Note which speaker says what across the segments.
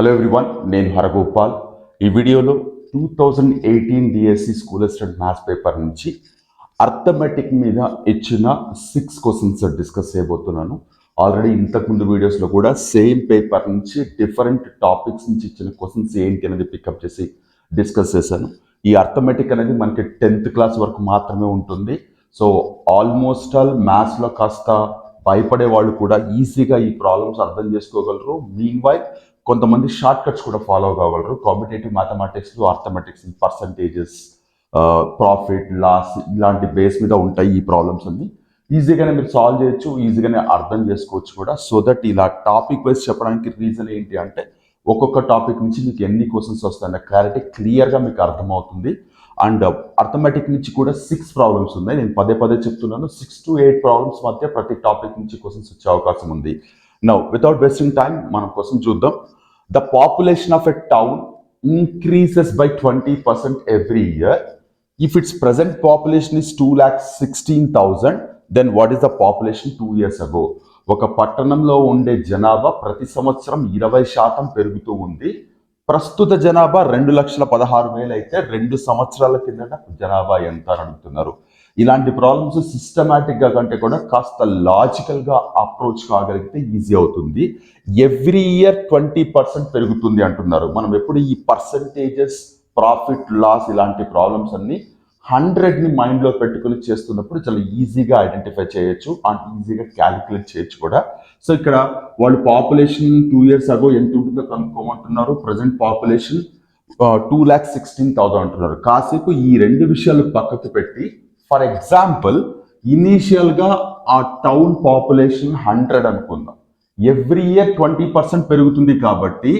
Speaker 1: Hello everyone నేను హరగోపాల్. ఈ వీడియోలో two thousand eighteen DSC school assistant maths paper నుంచి అర్థమెటిక్ మీద ఇచ్చిన సిక్స్ క్వశ్చన్స్ డిస్కస్ చేయబోతున్నాను. ఆల్రెడీ ఇంతకుముందు వీడియోస్లో కూడా సేమ్ పేపర్ నుంచి డిఫరెంట్ టాపిక్స్ నుంచి ఇచ్చిన క్వశ్చన్స్ ఏంటి అనేది పికప్ చేసి డిస్కస్ చేశాను. ఈ అర్థమెటిక్ అనేది మనకి టెన్త్ క్లాస్ వరకు మాత్రమే ఉంటుంది. సో ఆల్మోస్ట్ ఆల్ మ్యాథ్స్లో కాస్త భయపడే వాళ్ళు కూడా ఈజీగా ఈ ప్రాబ్లమ్స్ అర్థం చేసుకోగలరు. మీన్ వైల్ కొంతమంది షార్ట్ కట్స్ కూడా follow కాగలరు. Competitive mathematics arithmetics percentages profit loss ఇలాంటి బేస్ మీద ఉంటాయి ఈ ప్రాబ్లమ్స్ అన్ని. ఈజీగానే మీరు సాల్వ్ చేయొచ్చు ఈజీగానే అర్థం చేసుకోవచ్చు కూడా. సో దట్ ఇలా టాపిక్ వైజ్ చెప్పడానికి రీజన్ ఏంటి అంటే ఒక్కొక్క టాపిక్ నుంచి మీకు ఎన్ని క్వశ్చన్స్ వస్తాయన్న క్లారిటీ క్లియర్గా మీకు అర్థమవుతుంది. అండ్ అర్థమెటిక్ నుంచి కూడా సిక్స్ ప్రాబ్లమ్స్ ఉన్నాయి. నేను పదే పదే చెప్తున్నాను. సిక్స్ టు ఎయిట్ ప్రాబ్లమ్స్ మధ్య ప్రతి టాపిక్ నుంచి క్వశ్చన్స్ వచ్చే అవకాశం ఉంది. నౌ వితౌట్ వేస్టింగ్ టైం మనం క్వశ్చన్ చూద్దాం. The population of a town increases by twenty percent every year if its present population is two lakhs sixteen thousand then what is the population two years ago ఒక పట్టణంలో ఉండే జనాభా ప్రతి సంవత్సరం ఇరవై శాతం పెరుగుతూ ఉంది. ప్రస్తుత జనాభా రెండు లక్షల పదహారు వేలు అయితే రెండు సంవత్సరాల కిందట జనాభా ఎంత అని అడుగుతున్నారు. ఇలాంటి ప్రాబ్లమ్స్ సిస్టమేటిక్గా కంటే కూడా కాస్త లాజికల్గా అప్రోచ్ కాగలిగితే ఈజీ అవుతుంది. ఎవ్రీ ఇయర్ ట్వంటీ పర్సెంట్ పెరుగుతుంది అంటున్నారు. మనం ఎప్పుడు ఈ పర్సంటేజెస్ ప్రాఫిట్ లాస్ ఇలాంటి ప్రాబ్లమ్స్ అన్ని హండ్రెడ్ని మైండ్లో పెట్టుకుని చేస్తున్నప్పుడు చాలా ఈజీగా ఐడెంటిఫై చేయొచ్చు అండ్ ఈజీగా క్యాలిక్యులేట్ చేయొచ్చు కూడా. సో ఇక్కడ వాళ్ళు పాపులేషన్ టూ ఇయర్స్ అగో ఎంత ఉంటుందో కనుక్కోమంటున్నారు. Present population two lakh sixteen thousand అంటున్నారు. కాసేపు ఈ రెండు విషయాలు పక్కకు పెట్టి ఫర్ ఎగ్జాంపుల్ ఇనీషియల్గా ఆ టౌన్ పాపులేషన్ హండ్రెడ్ అనుకుందాం. ఎవ్రీ ఇయర్ ట్వంటీ పర్సెంట్ పెరుగుతుంది కాబట్టి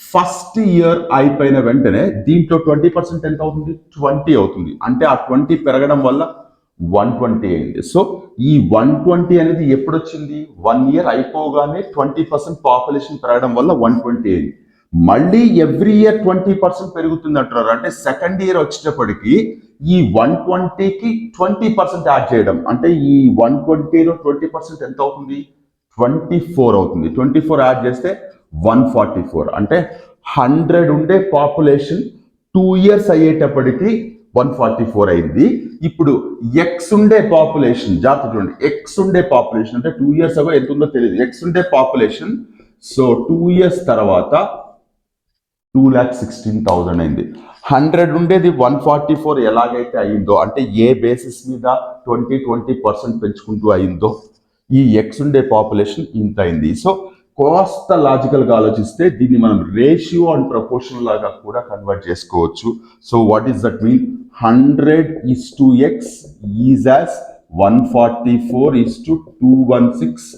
Speaker 1: ఫస్ట్ ఇయర్ అయిపోయిన వెంటనే దీంట్లో ట్వంటీ పర్సెంట్ ఎంత అవుతుంది? ట్వంటీ అవుతుంది. అంటే ఆ ట్వంటీ పెరగడం వల్ల వన్ ట్వంటీ అయింది. సో ఈ వన్ ట్వంటీ అనేది ఎప్పుడు వచ్చింది వన్ ఇయర్ అయిపోగానే ట్వంటీ పర్సెంట్ పాపులేషన్ పెరగడం వల్ల వన్ ట్వంటీ అయింది. మళ్ళీ ఎవ్రీ ఇయర్ ట్వంటీ పర్సెంట్ పెరుగుతుంది అంటున్నారు. అంటే సెకండ్ ఇయర్ వచ్చేటప్పటికి ఈ వన్ ట్వంటీకి ట్వంటీ పర్సెంట్ యాడ్ చేయడం. అంటే ఈ వన్ ట్వంటీలో ట్వంటీ పర్సెంట్ ఎంత అవుతుంది? ట్వంటీ ఫోర్ అవుతుంది. ట్వంటీ ఫోర్ యాడ్ చేస్తే వన్ ఫార్టీ ఫోర్ అంటే హండ్రెడ్ ఉండే పాపులేషన్ టూ ఇయర్స్ అయ్యేటప్పటికి వన్ ఫార్టీ ఫోర్ అయింది. ఇప్పుడు ఎక్స్ ఉండే పాపులేషన్ జాగ్రత్త చూడండి. ఎక్స్ ఉండే పాపులేషన్ అంటే టూ ఇయర్స్ అగో ఎంత ఉందో తెలియదు ఎక్స్ ఉండే పాపులేషన్ సో టూ ఇయర్స్ తర్వాత టూ ల్యాక్ సిక్స్టీన్ థౌజండ్ అయింది. హండ్రెడ్ ఉండేది వన్ ఫార్టీ ఫోర్ ఎలాగైతే అయిందో అంటే ఏ బేసిస్ మీద ట్వంటీ ట్వంటీ పర్సెంట్ పెంచుకుంటూ అయిందో ఈ ఎక్స్ ఉండే పాపులేషన్ ఇంత అయింది. సో కోస్త లాజికల్గా ఆలోచిస్తే దీన్ని మనం రేషియో అండ్ ప్రపోర్షన్ లాగా కూడా కన్వర్ట్ చేసుకోవచ్చు. So what is that mean hundred is to x is as one forty four is to two one six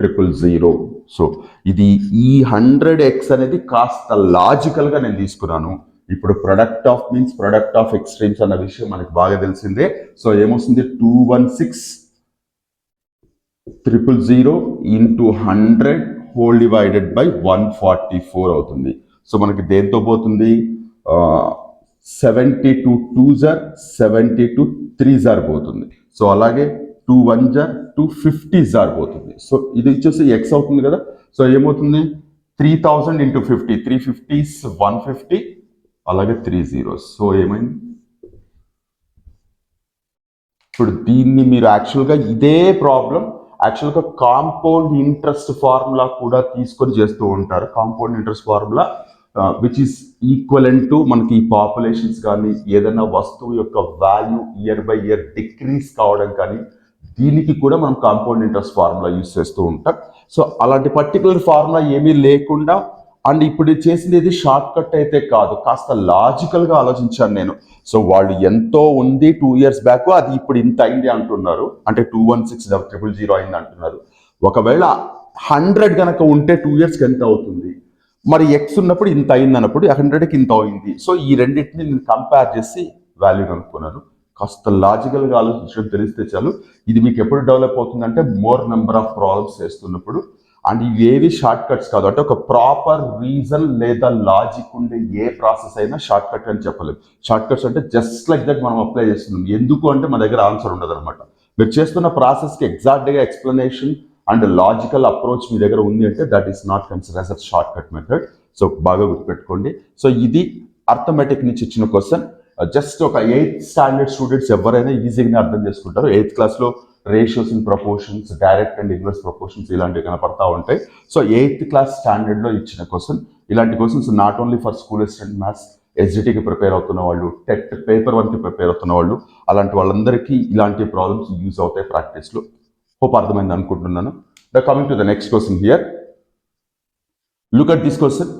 Speaker 1: triple zero so ఇది ఈ హండ్రెడ్ ఎక్స్ అనేది కాస్త లాజికల్గా నేను తీసుకున్నాను. ఇప్పుడు product of means product of extremes అన్న విషయం మనకి బాగా తెలిసిందే. సో ఏమొస్తుంది? Two one six triple zero into hundred whole divided by one forty four అవుతుంది. సో మనకి దేంతో పోతుంది? సెవెంటీ టూ టూ జార్ సెవెంటీ టూ త్రీ జార్ పోతుంది. సో అలాగే టూ వన్ జార్ టూ ఫిఫ్టీ జార్ పోతుంది. సో ఇది వచ్చేసి ఎక్స్ అవుతుంది కదా. సో ఏమవుతుంది? Three thousand into fifty three fifties one fifty అలాగే త్రీ జీరోస్ సో ఏమైంది? ఇప్పుడు దీన్ని మీరు యాక్చువల్గా ఇదే ప్రాబ్లం యాక్చువల్గా కాంపౌండ్ ఇంట్రెస్ట్ ఫార్ములా కూడా తీసుకొని చేస్తూ ఉంటారు. Compound interest formula which is equal to మనకి ఈ పాపులేషన్స్ కానీ ఏదైనా వస్తువు యొక్క value year by year decreases కావడం కానీ దీనికి కూడా మనం కాంపౌండ్ ఇంట్రెస్ట్ ఫార్ములా యూస్ చేస్తూ ఉంటాం. సో అలాంటి పర్టికులర్ ఫార్ములా ఏమీ లేకుండా అండ్ ఇప్పుడు చేసింది ఇది షార్ట్ కట్ అయితే కాదు కాస్త లాజికల్గా ఆలోచించాను నేను. సో వాళ్ళు ఎంతో ఉంది టూ ఇయర్స్ బ్యాక్ అది ఇప్పుడు ఇంత అయింది అంటున్నారు. అంటే two one six triple zero అయింది అంటున్నారు. ఒకవేళ హండ్రెడ్ కనుక ఉంటే టూ ఇయర్స్కి ఎంత అవుతుంది? మరి ఎక్స్ ఉన్నప్పుడు ఇంత అయింది అన్నప్పుడు హండ్రెడ్కి ఇంత అయింది. సో ఈ రెండింటిని నేను కంపేర్ చేసి వాల్యూ కనుక్కున్నాను. కాస్త లాజికల్గా ఆలోచించడం తెలిస్తే చాలు. ఇది మీకు ఎప్పుడు డెవలప్ అవుతుందంటే మోర్ నెంబర్ ఆఫ్ ప్రాబ్లమ్స్ చేస్తున్నప్పుడు. అండ్ ఇవేవి షార్ట్ కట్స్ కాదు. అంటే ఒక ప్రాపర్ రీజన్ లేదా లాజిక్ ఉండే ఏ ప్రాసెస్ అయినా షార్ట్ కట్ అని చెప్పలేము షార్ట్ కట్స్ అంటే జస్ట్ లైక్ దట్ మనం అప్లై చేస్తున్నాం. ఎందుకు అంటే మన దగ్గర ఆన్సర్ ఉండదు అనమాట మీరు చేస్తున్న ప్రాసెస్కి ఎగ్జాక్ట్గా ఎక్స్ప్లెనేషన్ అండ్ లాజికల్ అప్రోచ్ మీ దగ్గర ఉంది అంటే that is not consider as a short cut method so బాగా గుర్తుపెట్టుకోండి. సో ఇది అర్థమెటిక్ నుంచి ఇచ్చిన క్వశ్చన్ Uh, జస్ట్ ఒక ఎయిత్ స్టాండర్డ్ స్టూడెంట్స్ ఎవరైనా ఈజీగానే అర్థం చేసుకుంటారు. ఎయిత్ క్లాస్లో ratios in proportions direct and inverse proportions ఇలాంటివి కనపడతా ఉంటాయి. సో ఎయిత్ క్లాస్ స్టాండర్డ్లో ఇచ్చిన క్వశ్చన్ ఇలాంటి questions not only for school assistant maths ఎస్జిటికి prepare అవుతున్న వాళ్ళు టెట్ పేపర్ వన్కి ప్రిపేర్ అవుతున్న వాళ్ళు అలాంటి వాళ్ళందరికీ ఇలాంటి ప్రాబ్లమ్స్ యూజ్ అవుతాయి ప్రాక్టీస్లో హోప్ అర్థమైంది అనుకుంటున్నాను. The coming to the next question here look at this question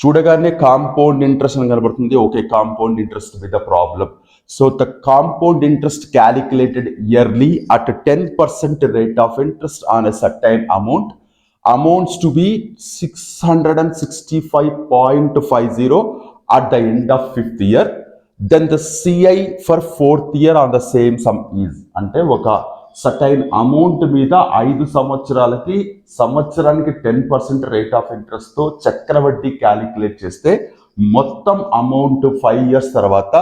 Speaker 1: చూడగానే కాంపౌండ్ ఇంట్రెస్ట్ అని కనబడుతుంది. Okay compound interest with a problem so the compound interest calculated yearly at ten percent rate of interest on a certain amount amounts to be six hundred and sixty five point five zero at the end of fifth year then the CI for fourth year on the same sum is అంటే ఒక certain amount మీద ఐదు సంవత్సరాలకి సంవత్సరానికి ten percent rate of ఇంట్రెస్ట్తో చక్రవడ్డీ calculate చేస్తే మొత్తం amount five years తర్వాత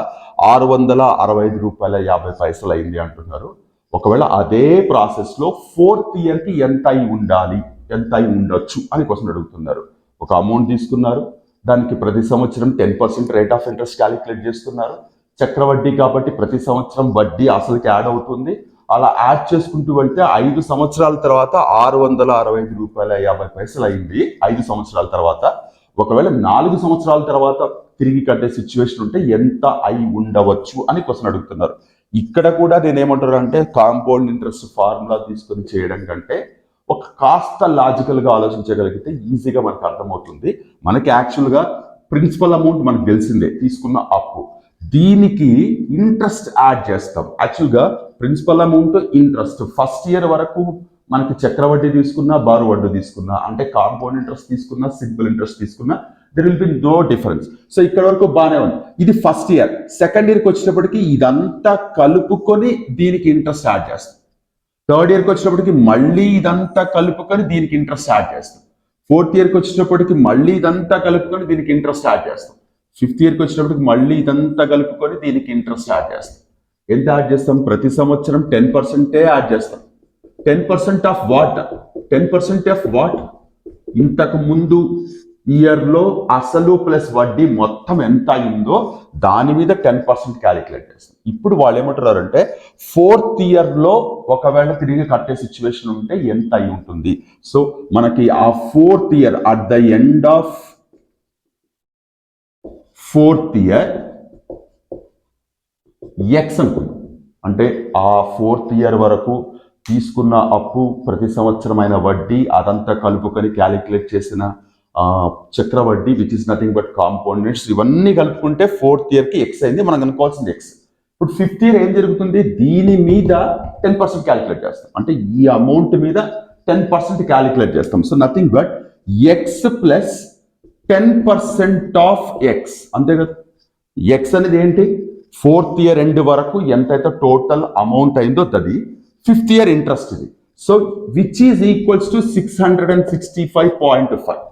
Speaker 1: ఆరు వందల అరవై ఐదు రూపాయల యాభై పైసలు అయింది అంటున్నారు. ఒకవేళ అదే ప్రాసెస్లో ఫోర్త్ ఇయర్కి ఎంత అయి ఉండాలి ఎంత అయి ఉండొచ్చు అని క్వశ్చన్ అడుగుతున్నారు. ఒక అమౌంట్ తీసుకున్నారు దానికి ప్రతి సంవత్సరం ten percent rate of interest calculate చేస్తున్నారు. చక్రవడ్డీ కాబట్టి ప్రతి సంవత్సరం వడ్డీ అసలుకి యాడ్ అవుతుంది. అలా యాడ్ చేసుకుంటూ వెళ్తే ఐదు సంవత్సరాల తర్వాత ఆరు వందల అరవై ఐదు రూపాయల యాభై పైసలు అయింది. ఐదు సంవత్సరాల తర్వాత. ఒకవేళ నాలుగు సంవత్సరాల తర్వాత తిరిగి కట్టే సిచ్యువేషన్ ఉంటే ఎంత అయి ఉండవచ్చు అని క్వశ్చన్ అడుగుతున్నారు. ఇక్కడ కూడా నేను ఏమంటారు అంటే కాంపౌండ్ ఇంట్రెస్ట్ ఫార్ములా తీసుకొని చేయడం కంటే ఒక కాస్త లాజికల్గా ఆలోచించగలిగితే ఈజీగా మనకు అర్థమవుతుంది. మనకి యాక్చువల్గా ప్రిన్సిపల్ అమౌంట్ మనకు తెలిసిందే తీసుకున్న అప్పు. దీనికి ఇంట్రెస్ట్ యాడ్ చేస్తాం. యాక్చువల్గా principal amount interest first year వరకు మనకి చక్రవడ్డీ తీసుకున్నా బారు వడ్డీ తీసుకున్నా అంటే కాంపౌండ్ ఇంట్రెస్ట్ తీసుకున్నా సింపుల్ ఇంట్రెస్ట్ తీసుకున్నా there will be no difference so ఇక్కడ వరకు బాగానే ఉంది. ఇది ఫస్ట్ ఇయర్ సెకండ్ ఇయర్కి వచ్చినప్పటికి ఇదంతా కలుపుకొని దీనికి ఇంట్రెస్ట్ యాడ్ చేస్తాం. థర్డ్ ఇయర్కి వచ్చినప్పటికి మళ్ళీ ఇదంతా కలుపుకొని దీనికి ఇంట్రెస్ట్ యాడ్ చేస్తాం. ఫోర్త్ ఇయర్కి వచ్చినప్పటికి మళ్ళీ ఇదంతా కలుపుకొని దీనికి ఇంట్రెస్ట్ యాడ్ చేస్తాం. ఫిఫ్త్ ఇయర్కి వచ్చినప్పటికి మళ్ళీ ఇదంతా కలుపుకొని దీనికి ఇంట్రెస్ట్ యాడ్ చేస్తాం. ఎంత యాడ్ చేస్తాం? ప్రతి సంవత్సరం టెన్ పర్సెంటే యాడ్ చేస్తాం. Ten percent of what? Ten percent of what? ఇంతకు ముందు ఇయర్లో అసలు ప్లస్ వడ్డీ మొత్తం ఎంత అయిందో దాని మీద టెన్ పర్సెంట్ క్యాలిక్యులేట్ చేస్తాం. ఇప్పుడు వాళ్ళు ఏమంటున్నారంటే ఫోర్త్ ఇయర్లో ఒకవేళ తిరిగి కట్టే సిచ్యువేషన్ ఉంటే ఎంత అయి ఉంటుంది? సో మనకి ఆ fourth year at the end of fourth year x అనుకుందాం. అంటే ఆ ఫోర్త్ ఇయర్ వరకు తీసుకున్న అప్పు ప్రతి సంవత్సరమైన వడ్డీ అదంతా కలుపుకొని క్యాలిక్యులేట్ చేసిన చక్ర చక్రవడ్డీ which is nothing but compound interests ఇవన్నీ కలుపుకుంటే ఫోర్త్ ఇయర్కి ఎక్స్ అయింది. మనం అనుకోవాల్సింది ఎక్స్ ఇప్పుడు ఫిఫ్త్ ఇయర్ ఏం జరుగుతుంది? దీని మీద టెన్ పర్సెంట్ క్యాలిక్యులేట్ చేస్తాం. అంటే ఈ అమౌంట్ మీద టెన్ పర్సెంట్ క్యాలిక్యులేట్ చేస్తాం. So nothing but x plus ten percent of x అంతే కదా? ఎక్స్ అనేది ఏంటి? ఫోర్త్ ఇయర్ ఎండ్ వరకు ఎంతైతే టోటల్ అమౌంట్ అయిందో అది ఫిఫ్త్ ఇయర్ ఇంట్రెస్ట్ ఇది. So which is equals to six hundred and sixty five point five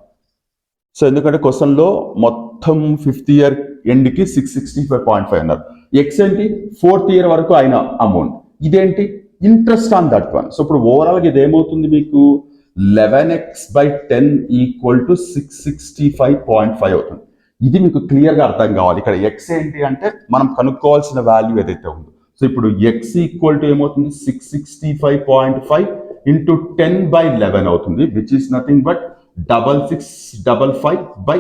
Speaker 1: so ఎందుకంటే క్వశ్చన్లో మొత్తం fifth year ఎండ్కి six sixty five point five అన్నారు. ఎక్స్ ఏంటి? ఫోర్త్ ఇయర్ వరకు అయిన అమౌంట్. ఇదేంటి? Interest on that one so ఇప్పుడు ఓవరాల్గా ఇది ఏమవుతుంది మీకు? Eleven x by ten equal to six sixty five point five అవుతుంది. ఇది మీకు క్లియర్గా అర్థం కావాలి. ఇక్కడ ఎక్స్ ఏంటి అంటే మనం కనుక్కోవాల్సిన వాల్యూ ఏదైతే ఉందో. సో ఇప్పుడు ఎక్స్ ఈక్వల్ టు ఏమవుతుంది? Six sixty five point five into ten by eleven అవుతుంది which is nothing but double six double five by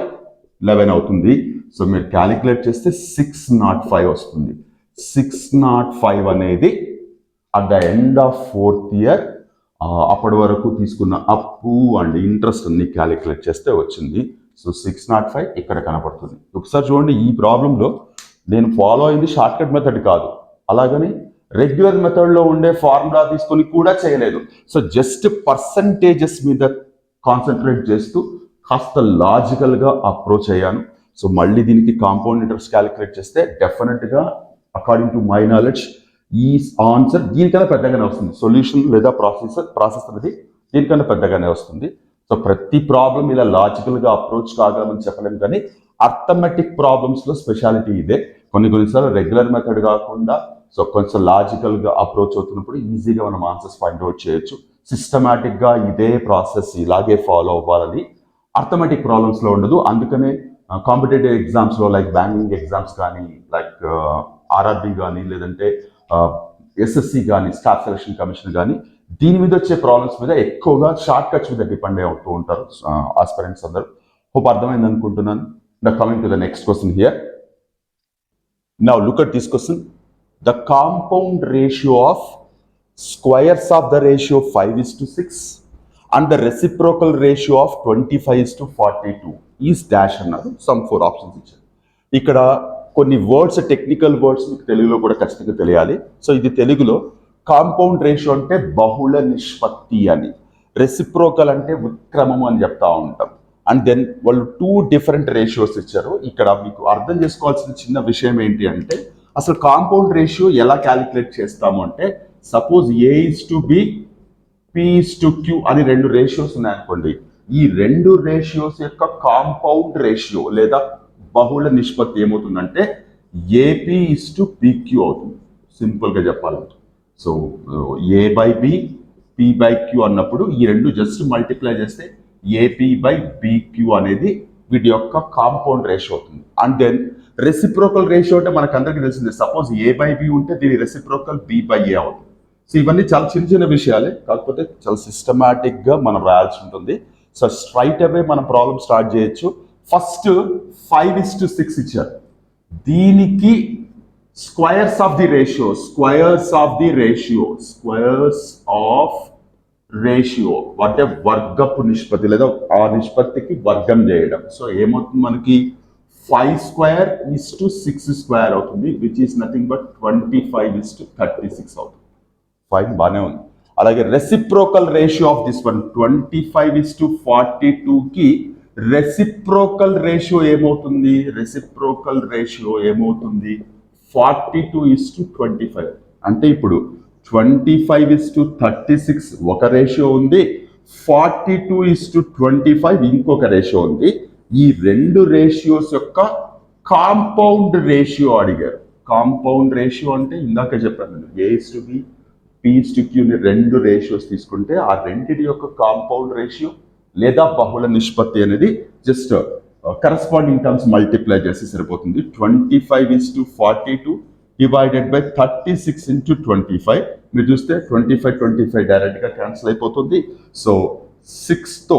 Speaker 1: eleven అవుతుంది. సో మీరు క్యాలిక్యులేట్ చేస్తే సిక్స్ నాట్ ఫైవ్ వస్తుంది. సిక్స్ నాట్ ఫైవ్ అనేది at the end of fourth year అప్పటి వరకు తీసుకున్న అప్పు అండ్ ఇంట్రెస్ట్ అన్ని క్యాలిక్యులేట్ చేస్తే వచ్చింది. సో సిక్స్ నాట్ ఫైవ్ ఇక్కడ కనపడుతుంది. ఒకసారి చూడండి ఈ ప్రాబ్లంలో నేను ఫాలో అయింది షార్ట్ కట్ మెథడ్ కాదు. అలాగని రెగ్యులర్ మెథడ్లో ఉండే ఫార్ములా తీసుకొని కూడా చేయలేదు. సో జస్ట్ పర్సంటేజెస్ మీద కాన్సన్ట్రేట్ చేస్తూ కాస్త లాజికల్గా అప్రోచ్ అయ్యాను. సో మళ్ళీ దీనికి కాంపౌండ్ ఇంట్రెస్ట్ క్యాలిక్యులేట్ చేస్తే డెఫినెట్గా అకార్డింగ్ టు మై నాలెడ్జ్ ఈ ఆన్సర్ దీనికన్నా పెద్దగానే వస్తుంది. సొల్యూషన్ లేదా ప్రాసెస్ ప్రాసెస్ అనేది దీనికన్నా పెద్దగానే వస్తుంది. సో ప్రతి ప్రాబ్లం ఇలా లాజికల్గా అప్రోచ్ కాగలమని చెప్పలేము కానీ అర్థమెటిక్ ప్రాబ్లమ్స్లో స్పెషాలిటీ ఇదే. కొన్ని కొన్నిసార్లు రెగ్యులర్ మెథడ్ కాకుండా సో కొంచెం లాజికల్గా అప్రోచ్ అవుతున్నప్పుడు ఈజీగా మనం ఆన్సర్స్ ఫైండ్ అవుట్ చేయొచ్చు. సిస్టమేటిక్గా ఇదే ప్రాసెస్ ఇలాగే ఫాలో అవ్వాలని అర్థమెటిక్ ప్రాబ్లమ్స్లో ఉండదు. అందుకనే కాంపిటేటివ్ ఎగ్జామ్స్లో లైక్ బ్యాంకింగ్ ఎగ్జామ్స్ కానీ లైక్ ఆర్ఆర్బి uh, కానీ లేదంటే uh, ఎస్ఎస్సి కానీ స్టాఫ్ సెలక్షన్ కమిషన్ కానీ దీని మీద వచ్చే ప్రాబ్లమ్స్ మీద ఎక్కువగా షార్ట్ కట్స్ మీద డిపెండ్ అవుతూ ఉంటారు ఆస్పరెంట్స్ అందరూ. హోప్ అర్థమైంది అనుకుంటున్నాను. Now coming to the next question here Now look at this question. The compound ratio of squares of the ratio 5 is to 6 and the reciprocal ratio of 25 is to 42 is dash అన్నారు. Some four options ఇచ్చారు. ఇక్కడ కొన్ని words technical words మీకు తెలుగులో కూడా ఖచ్చితంగా తెలియాలి. So ఇది తెలుగులో కాంపౌండ్ రేషియో అంటే బహుళ నిష్పత్తి అని. రెసిప్రోకల్ అంటే ఉత్క్రమం అని చెప్తా ఉంటాం. అండ్ దెన్ వాళ్ళు టూ డిఫరెంట్ రేషియోస్ ఇచ్చారు. ఇక్కడ మీకు అర్థం చేసుకోవాల్సిన చిన్న విషయం ఏంటి అంటే అసలు కాంపౌండ్ రేషియో ఎలా క్యాలిక్యులేట్ చేస్తాము అంటే suppose a is to b p is to q అని రెండు రేషియోస్ ఉన్నాయనుకోండి. ఈ రెండు రేషియోస్ యొక్క కాంపౌండ్ రేషియో లేదా బహుళ నిష్పత్తి ఏమవుతుందంటే ఏపీ ఇస్ టు పిక్యూ అవుతుంది. సింపుల్గా చెప్పాలంటే. So a by b p by q అన్నప్పుడు ఈ రెండు జస్ట్ మల్టిప్లై చేస్తే a p by b q అనేది వీటి యొక్క కాంపౌండ్ రేషియో అవుతుంది. అండ్ దెన్ రెసిప్రోకల్ రేషియో అంటే మనకు అందరికీ తెలిసింది. సపోజ్ ఏ బై బి ఉంటే దీని రెసిప్రోకల్ బి బై ఏ అవుతుంది. సో ఇవన్నీ చాలా చిన్న చిన్న విషయాలే. కాకపోతే చాలా సిస్టమాటిక్గా మనం రాయాల్సి ఉంటుంది. సో స్ట్రైట్ అవే మన ప్రాబ్లమ్ స్టార్ట్ చేయొచ్చు. First five is to six ఇచ్చారు. దీనికి squares of the ratio squares of the ratio squares of ratio అంటే వర్గపు నిష్పత్తి లేదా ఆ నిష్పత్తికి వర్గం చేయడం. సో ఏమవుతుంది మనకి? Five square is to six square అవుతుంది which is nothing but twenty five is to thirty six అవుతుంది. ఫైన్ బాగానే ఉంది. అలాగే reciprocal ratio of this one twenty five is to forty టూకి రెసిప్రోకల్ రేషియో ఏమవుతుంది? రెసిప్రోకల్ రేషియో ఏమవుతుంది? Forty two is to twenty five. అంటే ఇప్పుడు twenty five is to thirty six ఒక రేషియో ఉంది forty two is to twenty five ఇంకొక ratio ఉంది. ఈ రెండు రేషియోస్ యొక్క కాంపౌండ్ రేషియో అడిగారు. కాంపౌండ్ రేషియో అంటే ఇందాక చెప్పాను నేను a is to b p is to క్యూని రెండు రేషియోస్ తీసుకుంటే ఆ రెండిటి యొక్క కాంపౌండ్ రేషియో లేదా బహుళ నిష్పత్తి అనేది జస్ట్ కరస్పాండింగ్ టర్మ్స్ మల్టిప్లై చేస్తే సరిపోతుంది. Twenty five is to forty two divided by thirty six into twenty five మీరు చూస్తే ట్వంటీ ఫైవ్ ట్వంటీ ఫైవ్ డైరెక్ట్గా క్యాన్సిల్ అయిపోతుంది సో సిక్స్తో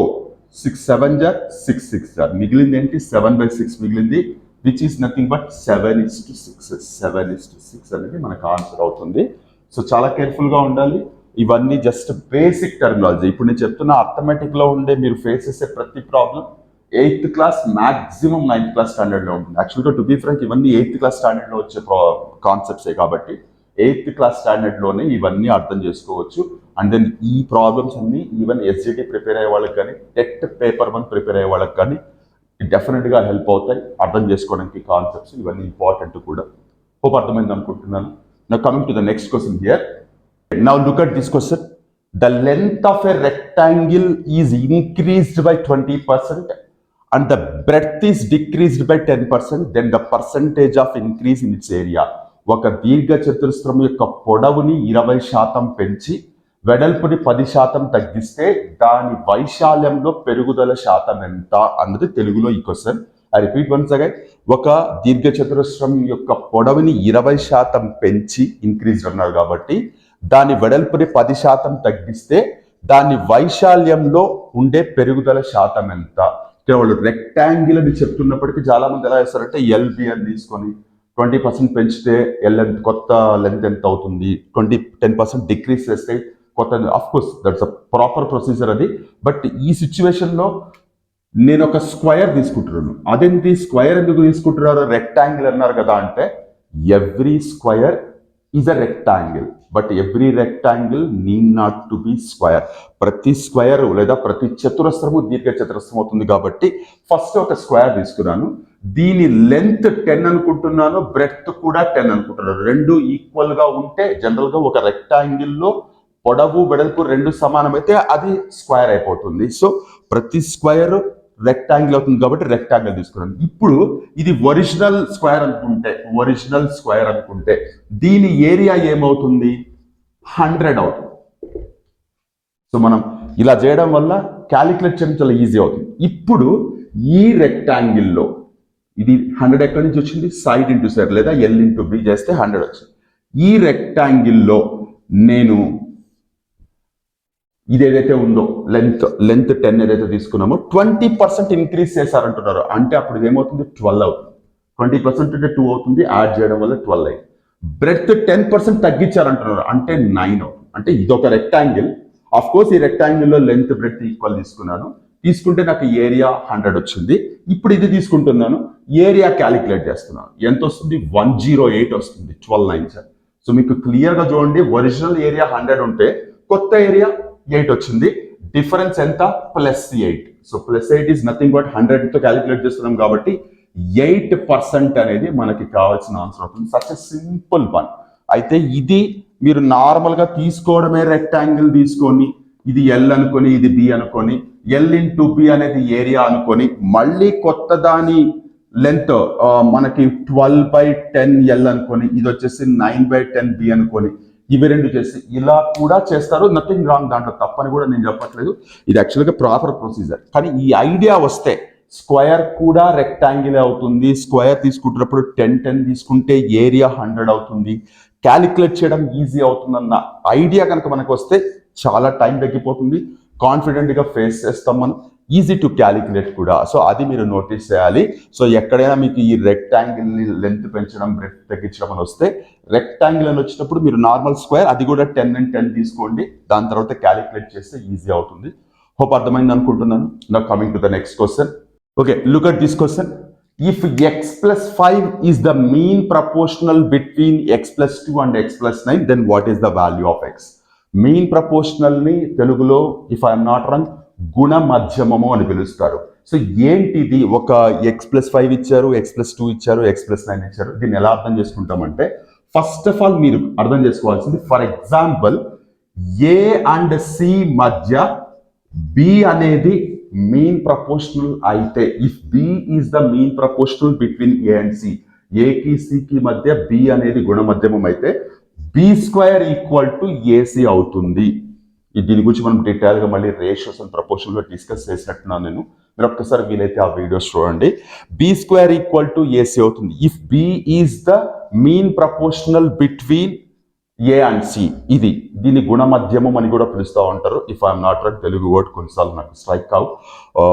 Speaker 1: సిక్స్ సెవెన్ జార్ సిక్స్ సిక్స్ జార్ మిగిలింది ఏంటి? సెవెన్ బై సిక్స్ మిగిలింది which is nothing but seven is to six seven is to six అనేది మనకు ఆన్సర్ అవుతుంది. సో చాలా కేర్ఫుల్గా ఉండాలి. ఇవన్నీ జస్ట్ బేసిక్ టెర్మినాలజీ ఇప్పుడు నేను చెప్తున్న అథమెటిక్లో ఉండే మీరు ఫేస్ చేసే ప్రతి problem eighth class maximum ninth class స్టాండర్డ్లో ఉంటుంది. యాక్చువల్గా టు బీ ఫ్రాంక్ ఇవన్నీ ఎయిత్ క్లాస్ స్టాండర్డ్లో వచ్చే కాన్సెప్ట్సే కాబట్టి ఎయిత్ క్లాస్ స్టాండర్డ్లోనే ఇవన్నీ అర్థం చేసుకోవచ్చు. అండ్ దెన్ ఈ ప్రాబ్లమ్స్ అన్ని ఈవెన్ ఎస్జిటి ప్రిపేర్ అయ్యే వాళ్ళకి కానీ టెట్ పేపర్ వన్ ప్రిపేర్ అయ్యే వాళ్ళకి కానీ డెఫినెట్గా హెల్ప్ అవుతాయి. అర్థం చేసుకోవడానికి కాన్సెప్ట్స్ ఇవన్నీ ఇంపార్టెంట్ కూడా. హోప్ అర్థమైంది అనుకుంటున్నాను. Now coming to the next question here now look at this question the length of a rectangle is increased by 20% and the breadth is decreased by 10%, then the percentage of increase in its area. ఒక దీర్ఘ చతురస్రం యొక్క పొడవుని ఇరవై శాతం పెంచి వెడల్పుని పది శాతం తగ్గిస్తే దాని వైశాల్యంలో పెరుగుదల శాతం ఎంత అన్నది తెలుగులో ఈ question I repeat once again ఒక దీర్ఘ చతురస్రం యొక్క పొడవుని ఇరవై శాతం పెంచి ఇంక్రీజ్ అన్నారు కాబట్టి దాని వెడల్పుని పది శాతం తగ్గిస్తే దాని వైశాల్యంలో ఉండే పెరుగుదల శాతం ఎంత వాళ్ళు రెక్టాంగిల్ అని చెప్తున్నప్పటికీ చాలా మంది ఎలా చేస్తారంటే ఎల్బి అని తీసుకొని ట్వంటీ పర్సెంట్ పెంచితే ఎల్ ఎంత కొత్త లెంత్ ఎంత అవుతుంది? ట్వంటీ టెన్ పర్సెంట్ డిక్రీస్ చేస్తే కొత్త of course that's a proper procedure అది. బట్ ఈ సిచ్యువేషన్లో నేను ఒక స్క్వయర్ తీసుకుంటున్నాను. అదేంటి స్క్వయర్ ఎందుకు తీసుకుంటున్నారు? రెక్టాంగిల్ అన్నారు కదా అంటే every square is a rectangle but every rectangle need not to be square ప్రతి స్క్వయర్ లేదా ప్రతి చతురస్రము దీర్ఘ చతురస్రం అవుతుంది కాబట్టి ఫస్ట్ ఒక స్క్వేర్ తీసుకున్నాను. దీని లెంత్ టెన్ అనుకుంటున్నాను బ్రెత్ కూడా టెన్ అనుకుంటున్నాను. రెండు ఈక్వల్గా ఉంటే జనరల్గా ఒక రెక్టాంగిల్లో పొడవు వెడల్పు రెండు సమానమైతే అది స్క్వేర్ అయిపోతుంది. సో ప్రతి స్క్వయర్ రెక్టాంగిల్ అవుతుంది కాబట్టి రెక్టాంగిల్ తీసుకున్నాను. ఇప్పుడు ఇది ఒరిజినల్ స్క్వేర్ అనుకుంటే ఒరిజినల్ స్క్వేర్ అనుకుంటే దీని ఏరియా ఏమవుతుంది? హండ్రెడ్ అవుతుంది. సో మనం ఇలా చేయడం వల్ల క్యాలిక్యులేట్ చేయడం చాలా ఈజీ అవుతుంది. ఇప్పుడు ఈ రెక్టాంగిల్లో ఇది హండ్రెడ్ ఎక్కడి నుంచి వచ్చింది? సైడ్ ఇంటూ సైడ్ లేదా ఎల్ ఇంటూ బి చేస్తే హండ్రెడ్ వచ్చింది. ఈ రెక్టాంగిల్లో నేను ఇది ఏదైతే ఉందో లెంత్ లెంత్ టెన్ ఏదైతే తీసుకున్నామో ట్వంటీ పర్సెంట్ ఇంక్రీజ్ చేశారంటున్నారు. అంటే అప్పుడు ఇది ఏమవుతుంది? ట్వెల్వ్ అవుతుంది. ట్వంటీ పర్సెంట్ అంటే టూ అవుతుంది. యాడ్ చేయడం వల్ల ట్వెల్వ్ అయింది. బ్రెత్ టెన్ పర్సెంట్ తగ్గించారంటున్నారు. అంటే నైన్ అవుతుంది. అంటే ఇదొక రెక్టాంగిల్ ఆఫ్ కోర్స్ ఈ రెక్టాంగిల్లో లెంత్ బ్రెత్ ఈక్వల్ తీసుకున్నాను. తీసుకుంటే నాకు ఏరియా హండ్రెడ్ వచ్చింది. ఇప్పుడు ఇది తీసుకుంటున్నాను. ఏరియా క్యాలిక్యులేట్ చేస్తున్నాను. ఎంత వస్తుంది? వన్ జీరో ఎయిట్ వస్తుంది. ట్వెల్వ్ నైన్ సార్ సో మీకు క్లియర్గా చూడండి. ఒరిజినల్ ఏరియా హండ్రెడ్ ఉంటే కొత్త ఏరియా ఎయిట్ వచ్చింది. డిఫరెన్స్ ఎంత? Plus eight so plus eight is nothing but హండ్రెడ్తో calculate చేస్తున్నాం కాబట్టి ఎయిట్ పర్సెంట్ అనేది మనకి కావాల్సిన ఆన్సర్ అవుతుంది. సచ్ ఎ సింపుల్ వన్ అయితే ఇది మీరు నార్మల్గా తీసుకోవడమే రెక్టాంగిల్ తీసుకొని ఇది ఎల్ అనుకొని ఇది బి అనుకొని ఎల్ ఇంటూ బి అనేది ఏరియా అనుకొని మళ్ళీ కొత్త దాని లెంత్ మనకి ట్వెల్వ్ బై టెన్ ఎల్ అనుకొని ఇది వచ్చేసి నైన్ బై టెన్ బి అనుకొని ఇవి రెండు చేసి ఇలా కూడా చేస్తారు. నథింగ్ రాంగ్ దాంట్లో తప్పని కూడా నేను చెప్పట్లేదు. ఇది యాక్చువల్గా ప్రాపర్ ప్రొసీజర్ కానీ ఈ ఐడియా వస్తే స్క్వేర్ కూడా రెక్టాంగిల్ అవుతుంది. స్క్వేర్ తీసుకుంటున్నప్పుడు టెన్ టెన్ తీసుకుంటే ఏరియా హండ్రెడ్ అవుతుంది. క్యాలిక్యులేట్ చేయడం ఈజీ అవుతుందన్న ఐడియా కనుక మనకు వస్తే చాలా టైం తగ్గిపోతుంది. కాన్ఫిడెంట్గా ఫేస్ చేస్తాం మనం. ఈజీ టు క్యాలిక్యులేట్ కూడా. సో అది మీరు నోటీస్ చేయాలి. సో ఎక్కడైనా మీకు ఈ రెక్టాంగిల్ని లెంత్ పెంచడం బ్రెత్ తగ్గించడం అని వస్తే రెక్టాంగిల్ అని వచ్చినప్పుడు మీరు నార్మల్ స్క్వేర్ అది కూడా టెన్ అండ్ టెన్ తీసుకోండి. దాని తర్వాత క్యాలిక్యులేట్ చేస్తే ఈజీ అవుతుంది. హోప్ అర్థమైంది అనుకుంటున్నాను. Now coming to the next question okay look at this question if x plus five is the mean proportional between x plus two and x plus nine then what is the value of x mean ప్రపోర్షనల్ని తెలుగులో if I'm not రంగ్ గుణ మధ్యమము అని పిలుస్తారు. So ఏంటిది? ఒక X plus five ఇచ్చారు X plus two ఇచ్చారు X plus nine ఇచ్చారు. దీన్ని ఎలా అర్థం చేసుకుంటామంటే ఫస్ట్ ఆఫ్ ఆల్ మీరు అర్థం చేసుకోవాల్సింది for example a and c మధ్య బి అనేది మీన్ ప్రపోర్షనల్ అయితే if b is the mean proportional between a and c ఏకి సికి మధ్య బి అనేది గుణమధ్యమం అయితే b square equal to a c అవుతుంది. దీని గురించి మనం డీటెయిల్గా మళ్ళీ రేషియోస్ అండ్ ప్రపోర్షన్లో డిస్కస్ చేసినట్టున్నాను నేను. మీరు ఒక్కసారి వీలైతే ఆ వీడియోస్ చూడండి. B square equal to a c అవుతుంది. If b is the mean proportional between a and c ఇది దీన్ని గుణమధ్యమం అని కూడా పిలుస్తూ ఉంటారు. If I'm not right Telugu word కొన్నిసార్లు నాకు స్ట్రైక్ కావు.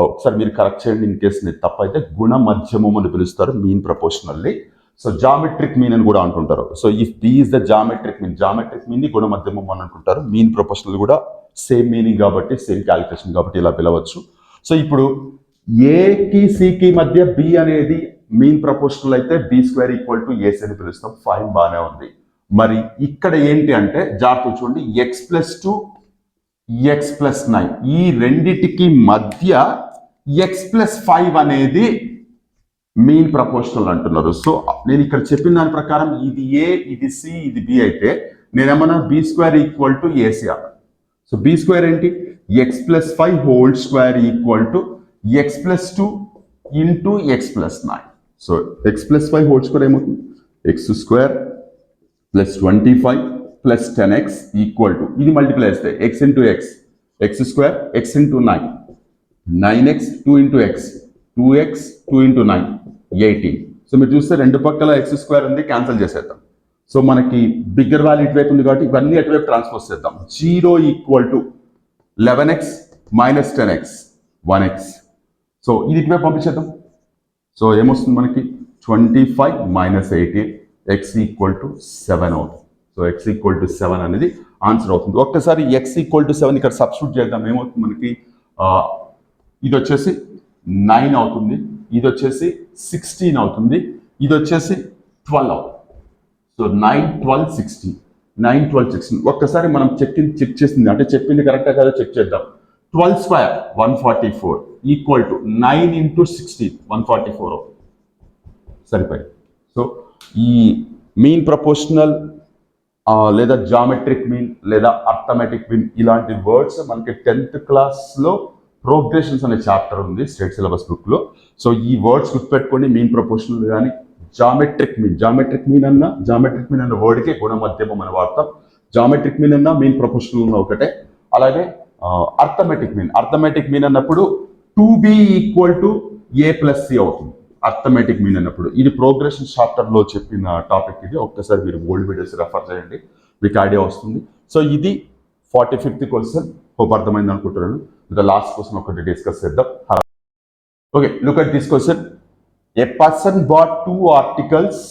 Speaker 1: ఒకసారి మీరు కరెక్ట్ చేయండి ఇన్ కేసు నేను తప్పైతే. గుణమధ్యమం అని పిలుస్తారు mean proportionally so geometric mean అని కూడా అంటుంటారు. So if these the geometric mean geometric మీన్ని గుణమధ్యమం అని అంటుంటారు. మీన్ ప్రొఫెషనల్ కూడా సేమ్ మీనింగ్ కాబట్టి సేమ్ క్యాలిక్యులేషన్ కాబట్టి ఇలా పిలవచ్చు. సో ఇప్పుడు ఏకి సికి మధ్య బి అనేది మీన్ ప్రపోర్షనల్ అయితే B square equal to AC అని పిలుస్తాం. ఫైన్ బాగానే ఉంది. మరి ఇక్కడ ఏంటి అంటే జాగ్రత్త చూడండి. X plus two X plus nine ఈ రెండిటికి మధ్య ఎక్స్ ప్లస్ ఫైవ్ అనేది మీన్ ప్రపోర్షనల్ అంటున్నారు. సో నేను ఇక్కడ చెప్పిన దాని ప్రకారం ఇది ఏ ఇది సి ఇది బి అయితే నేనేమన్నా బి స్క్వేర్ ఈక్వల్ టు ఏసీఆర్ సో బి స్క్వేర్ ఏంటి? X plus five whole square equal to X plus two into X plus nine so X plus five whole square ఏమవుతుంది? X square plus twenty five plus ten X equal to ఇది multiply చేస్తే X into X X square X into nine nine X two into X two X two into nine eighteen so మీరు చూస్తే రెండు పక్కల X square ఉంది cancel చేసేద్దాం. So మనకి bigger value ఇటువైపు ఉంది కాబట్టి ఇవన్నీ అటువైపు ట్రాన్స్పోజ్ చేద్దాం. Zero equal to eleven X minus ten X one X so ఇది ఇటువైపు పంపించేద్దాం. సో ఏమొస్తుంది మనకి? Twenty five minus eighteen X equal to seven అవుతుంది so X equal to seven అనేది ఆన్సర్ అవుతుంది. ఒక్కసారి ఎక్స్ ఈక్వల్ టు సెవెన్ ఇక్కడ సబ్స్టిట్యూట్ చేద్దాం. ఏమవుతుంది మనకి? ఇది వచ్చేసి నైన్ అవుతుంది. ఇది వచ్చేసి సిక్స్టీన్ అవుతుంది. ఇది వచ్చేసి ట్వెల్వ్ అవుతుంది. So nine twelve sixteen nine twelve sixteen ఒక్కసారి మనం చెక్ చెక్ చేసింది. అంటే చెప్పింది కరెక్టా కదా? చెక్ చేద్దాం. Twelve square one forty four equal to nine into sixteen one forty four అవుతుంది. సరిపోయి సో ఈ మీన్ ప్రపోర్షనల్ లేదా జామెట్రిక్ మీన్ లేదా అర్థమెటిక్ మీన్ ఇలాంటి వర్డ్స్ మనకి టెన్త్ క్లాస్లో ప్రోగ్రెషన్స్ అనే చాప్టర్ ఉంది స్టేట్ సిలబస్ బుక్లో సో ఈ వర్డ్స్ గుర్తుపెట్టుకోండి మీన్ ప్రపోర్షనల్ కానీ జామెట్రిక్ మీన్ జామెట్రిక్ మీన్ అన్న జామెట్రిక్ మీన్ అన్న వర్డ్కే గుణమధ్యమం అని వాడతాం. జామెట్రిక్ మీన్ అన్న మీన్ ప్రపోర్షనల్ అన్న ఒకటే. అలాగే అర్థమెటిక్ మీన్ అర్థమెటిక్ మీన్ అన్నప్పుడు two B equal to A plus C అవుతుంది. అర్థమెటిక్ మీన్ అన్నప్పుడు. ఇది ప్రోగ్రెషన్ చాప్టర్లో చెప్పిన టాపిక్ ఇది. ఒక్కసారి మీరు ఓల్డ్ వీడియోస్ రెఫర్ చేయండి. మీకు ఐడియా వస్తుంది. సో ఇది ఫార్టీ ఫిఫ్త్ క్వశ్చన్ హోప్ అర్థమైంది అనుకుంటున్నాను. ద లాస్ట్ క్వశ్చన్ ఒకటి డిస్కస్ చేద్దాం. Okay look at this question a person bought two articles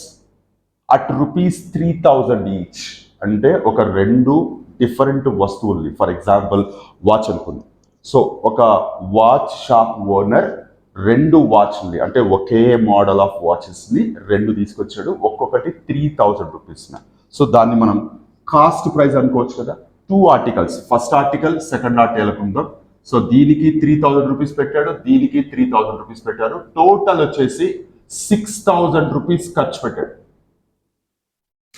Speaker 1: at rupees three thousand each అంటే ఒక రెండు డిఫరెంట్ వస్తువుల్ని. ఫర్ ఎగ్జాంపుల్ వాచ్ అనుకుంది. సో ఒక వాచ్ షాప్ ఓనర్ రెండు వాచ్ని అంటే ఒకే మోడల్ ఆఫ్ వాచెస్ని రెండు తీసుకొచ్చాడు. ఒక్కొక్కటి త్రీ థౌజండ్ రూపీస్న సో దాన్ని మనం కాస్ట్ ప్రైస్ అనుకోవచ్చు కదా. Two articles first article second article ఉందాం సో దీనికి త్రీ థౌజండ్ రూపీస్ పెట్టాడు దీనికి త్రీ థౌజండ్ రూపీస్ పెట్టారు. టోటల్ వచ్చేసి సిక్స్ థౌజండ్ రూపీస్ ఖర్చు పెట్టాడు.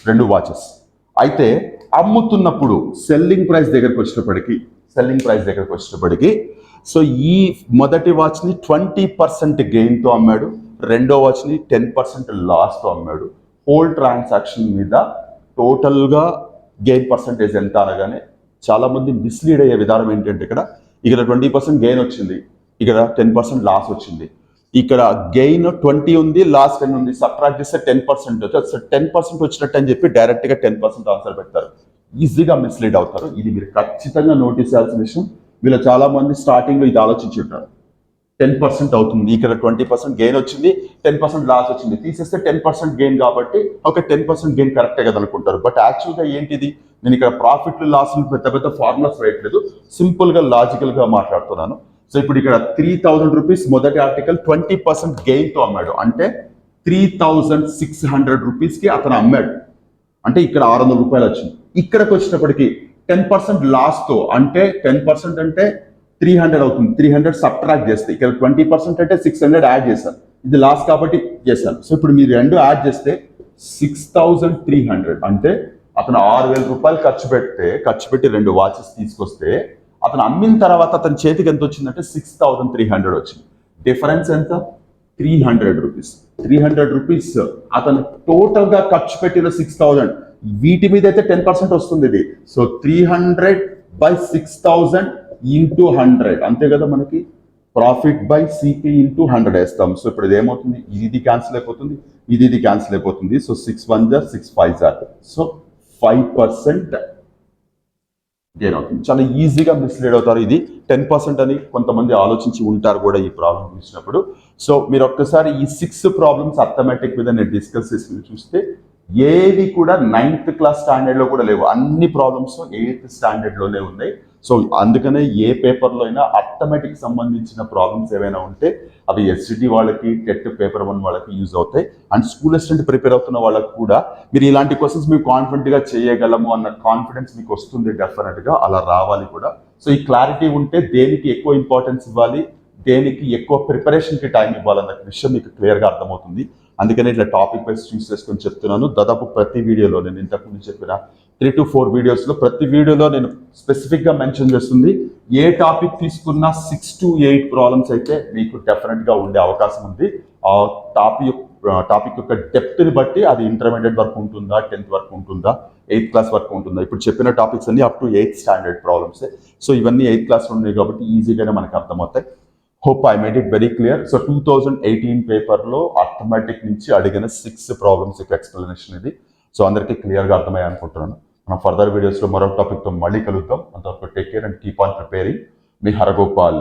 Speaker 1: రెండు వాచెస్ అయితే అమ్ముతున్నప్పుడు సెల్లింగ్ ప్రైస్ దగ్గరకు వచ్చినప్పటికీ సెల్లింగ్ ప్రైస్ దగ్గరకు వచ్చినప్పటికీ సో ఈ మొదటి వాచ్ని ట్వంటీ పర్సెంట్ గెయిన్తో అమ్మాడు రెండో వాచ్ని టెన్ పర్సెంట్ లాస్తో అమ్మాడు. హోల్ ట్రాన్సాక్షన్ మీద టోటల్గా గెయిన్ పర్సంటేజ్ ఎంత అనగానే చాలామంది మిస్లీడ్ అయ్యే విధానం ఏంటంటే ఇక్కడ ఇక్కడ ట్వంటీ పర్సెంట్ గెయిన్ వచ్చింది. ఇక్కడ టెన్ పర్సెంట్ లాస్ వచ్చింది. ఇక్కడ గెయిన్ ట్వంటీ ఉంది లాస్ టెన్ ఉంది. సబ్ట్రాక్ట్ చేస్తే టెన్ పర్సెంట్. టెన్ పర్సెంట్ వచ్చినట్టు అని చెప్పి డైరెక్ట్గా టెన్ పర్సెంట్ ఆన్సర్ పెడతారు. ఈజీగా మిస్లీడ్ అవుతారు. ఇది మీరు ఖచ్చితంగా నోటీస్ చేయాల్సిన విషయం. వీళ్ళు చాలా మంది స్టార్టింగ్ ఇది ఆలోచించి ఉంటారు టెన్ పర్సెంట్ అవుతుంది. ఇక్కడ ట్వంటీ పర్సెంట్ గెయిన్ వచ్చింది టెన్ పర్సెంట్ లాస్ వచ్చింది. తీసేస్తే టెన్ పర్సెంట్ గెయిన్ కాబట్టి ఒక టెన్ పర్సెంట్ గెయిన్ కరెక్టే కదా అనుకుంటారు బట్ యాక్చువల్గా ఏంటిది? నేను ఇక్కడ ప్రాఫిట్లు లాస్లు పెద్ద పెద్ద ఫార్ములాస్ వేయట్లేదు సింపుల్గా లాజికల్గా మాట్లాడుతున్నాను. సో ఇప్పుడు ఇక్కడ త్రీ థౌజండ్ రూపీస్ మొదటి ఆర్టికల్ ట్వంటీ పర్సెంట్ గెయిన్తో అమ్మాడు. అంటే త్రీ థౌజండ్ సిక్స్ హండ్రెడ్ రూపీస్కి అతను అమ్మాడు. అంటే ఇక్కడ ఆరు వందల రూపాయలు వచ్చింది. ఇక్కడికి వచ్చేటప్పటికి టెన్ పర్సెంట్ లాస్తో అంటే టెన్ పర్సెంట్ అంటే త్రీ హండ్రెడ్ అవుతుంది. త్రీ హండ్రెడ్ సబ్ట్రాక్ట్ చేస్తే ఇక్కడ ట్వంటీ పర్సెంట్ అంటే సిక్స్ హండ్రెడ్ యాడ్ చేశాను. ఇది లాస్ కాబట్టి చేశాను. సో ఇప్పుడు మీరు రెండు యాడ్ చేస్తే సిక్స్ థౌజండ్ త్రీ హండ్రెడ్ అంటే అతను ఆరు వేల రూపాయలు ఖర్చు పెడితే ఖర్చు పెట్టి రెండు వాచెస్ తీసుకొస్తే అతను అమ్మిన తర్వాత అతని చేతికి ఎంత వచ్చిందంటే సిక్స్ థౌజండ్ త్రీ హండ్రెడ్ వచ్చింది. డిఫరెన్స్ ఎంత? Three hundred rupees three hundred rupees అతను టోటల్గా ఖర్చు పెట్టిన సిక్స్ థౌజండ్ వీటి మీద అయితే టెన్ పర్సెంట్ వస్తుంది ఇది. So three hundred by six thousand into hundred అంతే కదా మనకి? Profit by CP into hundred వేస్తాం. సో ఇప్పుడు ఏమవుతుంది ఇది ఇది క్యాన్సిల్ అయిపోతుంది. ఇది ఇది క్యాన్సిల్ అయిపోతుంది. సో సిక్స్ వన్ జార్ సిక్స్ ఫైవ్ జార్ సో ఫైవ్ పర్సెంట్ గెయిన్ అవుతుంది. చాలా ఈజీగా మిస్లీడ్ అవుతారు ఇది. టెన్ పర్సెంట్ అని కొంతమంది ఆలోచించి ఉంటారు కూడా ఈ ప్రాబ్లం చూసినప్పుడు. సో మీరు ఒక్కసారి ఈ సిక్స్ ప్రాబ్లమ్స్ అథమెటిక్ మీద నేను డిస్కస్ చేసి చూస్తే ఏవి కూడా నైన్త్ క్లాస్ స్టాండర్డ్లో కూడా లేవు. అన్ని ప్రాబ్లమ్స్ ఎయిత్ స్టాండర్డ్లోనే ఉన్నాయి. సో అందుకనే ఏ పేపర్లో అయినా అర్థమెటిక్ సంబంధించిన ప్రాబ్లమ్స్ ఏవైనా ఉంటే అవి ఎస్సిటి వాళ్ళకి టెట్ పేపర్ వన్ వాళ్ళకి యూజ్ అవుతాయి. అండ్ స్కూల్ అసిస్టెంట్ ప్రిపేర్ అవుతున్న వాళ్ళకి కూడా మీరు ఇలాంటి క్వశ్చన్స్ మీకు కాన్ఫిడెంట్గా చేయగలము అన్న కాన్ఫిడెన్స్ మీకు వస్తుంది డెఫినెట్గా అలా రావాలి కూడా. సో ఈ క్లారిటీ ఉంటే దేనికి ఎక్కువ ఇంపార్టెన్స్ ఇవ్వాలి? దేనికి ఎక్కువ ప్రిపరేషన్కి టైం ఇవ్వాలన్న విషయం మీకు క్లియర్గా అర్థమవుతుంది. అందుకనే ఇట్లా టాపిక్ వైజ్ చూస్ చేసుకొని చెప్తున్నాను. దాదాపు ప్రతి వీడియోలో నేను ఇంతకుముందు చెప్పిన త్రీ టు ఫోర్ వీడియోస్లో ప్రతి వీడియోలో నేను స్పెసిఫిక్గా మెన్షన్ చేస్తుంది. ఏ టాపిక్ తీసుకున్నా సిక్స్ టు ఎయిట్ ప్రాబ్లమ్స్ అయితే మీకు డెఫినెట్గా ఉండే అవకాశం ఉంది. ఆ టాపిక్ టాపిక్ యొక్క డెప్త్ని బట్టి అది ఇంటర్మీడియట్ వరకు ఉంటుందా టెన్త్ వరకు ఉంటుందా ఎయిత్ క్లాస్ వరకు ఉంటుందా. ఇప్పుడు చెప్పిన టాపిక్స్ అన్ని up to eighth standard problems so ఇవన్నీ ఎయిత్ క్లాస్ ఉన్నాయి కాబట్టి ఈజీగానే మనకు అర్థమవుతాయి. Hope I made it very clear so two thousand eighteen పేపర్లో ఆటోమేటిక్ నుంచి అడిగిన సిక్స్ ప్రాబ్లమ్స్ యొక్క ఎక్స్ప్లెనేషన్ ఇది. సో అందరికీ క్లియర్గా అర్థమయ్యా అనుకుంటున్నాను మనం ఫర్దర్ వీడియోస్లో మరో టాపిక్తో మళ్ళీ కలుద్దాం. అంతవరకు take care and keep on preparing me Haragopal.